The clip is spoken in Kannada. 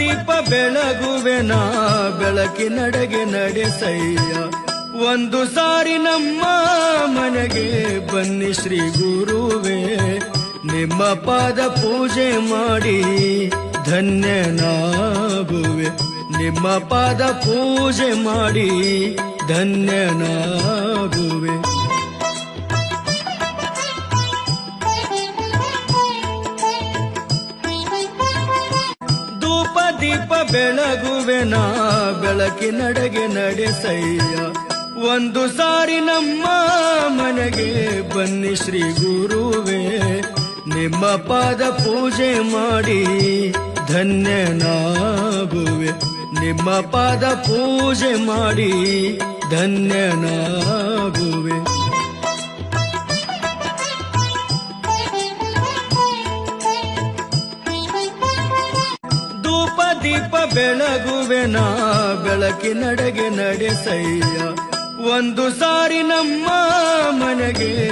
ದೀಪ ಬೆಳಗುವೆನ ಬೆಳಕಿನಡೆಗೆ ನಡೆಸಯ್ಯ. ಒಂದು ಸಾರಿ ನಮ್ಮ ಮನೆಗೆ ಬನ್ನಿ ಶ್ರೀ ಗುರುವೇ. ನಿಮ್ಮ ಪಾದ ಪೂಜೆ ಮಾಡಿ ಧನ್ಯನಾಗುವೆ. ನಿಮ್ಮ ಪಾದ ಪೂಜೆ ಮಾಡಿ ಧನ್ಯನಾಗುವೆ ದೀಪ ಬೆಳಗುವೆನ ಬೆಳಕಿನಡೆಗೆ ನಡೆಸಯ್ಯ. ಒಂದು ಸಾರಿ ನಮ್ಮ ಮನೆಗೆ ಬನ್ನಿ ಶ್ರೀ ಗುರುವೇ. ನಿಮ್ಮ ಪಾದ ಪೂಜೆ ಮಾಡಿ ಧನ್ಯನಾಗುವೆ. ನಿಮ್ಮ ಪಾದ ಪೂಜೆ ಮಾಡಿ ಧನ್ಯನಾಗುವೆ. ದೀಪ ಬೆಳಗುವೆನ ಬೆಳಕಿನಡೆಗೆ ನಡೆಸಯ್ಯ. ಒಂದು ಸಾರಿ ನಮ್ಮ ಮನೆಗೆ